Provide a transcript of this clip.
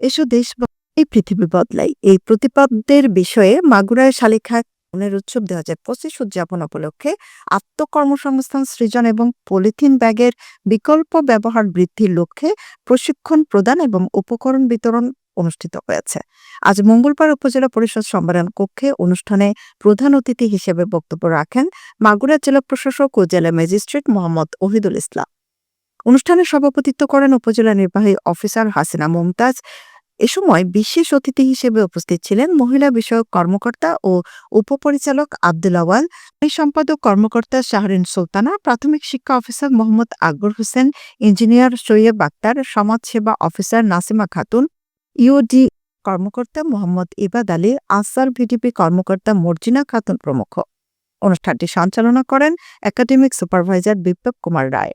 এসো দেশ এই পৃথিবী বদলাই। এই প্রতিপাদ্যের বিষয়ে মাগুরায় শালিখা মনের উৎসব দুই হাজার পঁচিশ উদযাপন উপলক্ষে আত্মকর্মসংস্থান সৃজন এবং পলিথিন ব্যাগের বিকল্প ব্যবহার বৃদ্ধির লক্ষ্যে প্রশিক্ষণ প্রদান এবং উপকরণ বিতরণ অনুষ্ঠিত হয়েছে। আজ মঙ্গলবার উপজেলা পরিষদ সম্মেলন কক্ষে অনুষ্ঠানে প্রধান অতিথি হিসেবে বক্তব্য রাখেন মাগুরা জেলা প্রশাসক ও জেলা ম্যাজিস্ট্রেট মোহাম্মদ ওহিদুল ইসলাম। অনুষ্ঠানে সভাপতিত্ব করেন উপজেলা নির্বাহী অফিসার হাসিনা মমতাজ। এ সময় বিশেষ অতিথি হিসেবে উপস্থিত ছিলেন মহিলা বিষয়ক কর্মকর্তা ও উপপরিচালক আব্দুল আওয়াল। সম্পাদক কর্মকর্তা শাহরিন সুলতানা, প্রাথমিক শিক্ষা অফিসার মোহাম্মদ আকবর হোসেন, ইঞ্জিনিয়ার সৈয়ব আক্তার, সমাজসেবা অফিসার নাসিমা খাতুন ইউডি কর্মকর্তা মোহাম্মদ ইবাদ আলী, আনসার ভিডিপি কর্মকর্তা মর্জিনা খাতুন প্রমুখ। অনুষ্ঠানটি সঞ্চালনা করেন একাডেমিক সুপারভাইজার বিপ্লব কুমার রায়।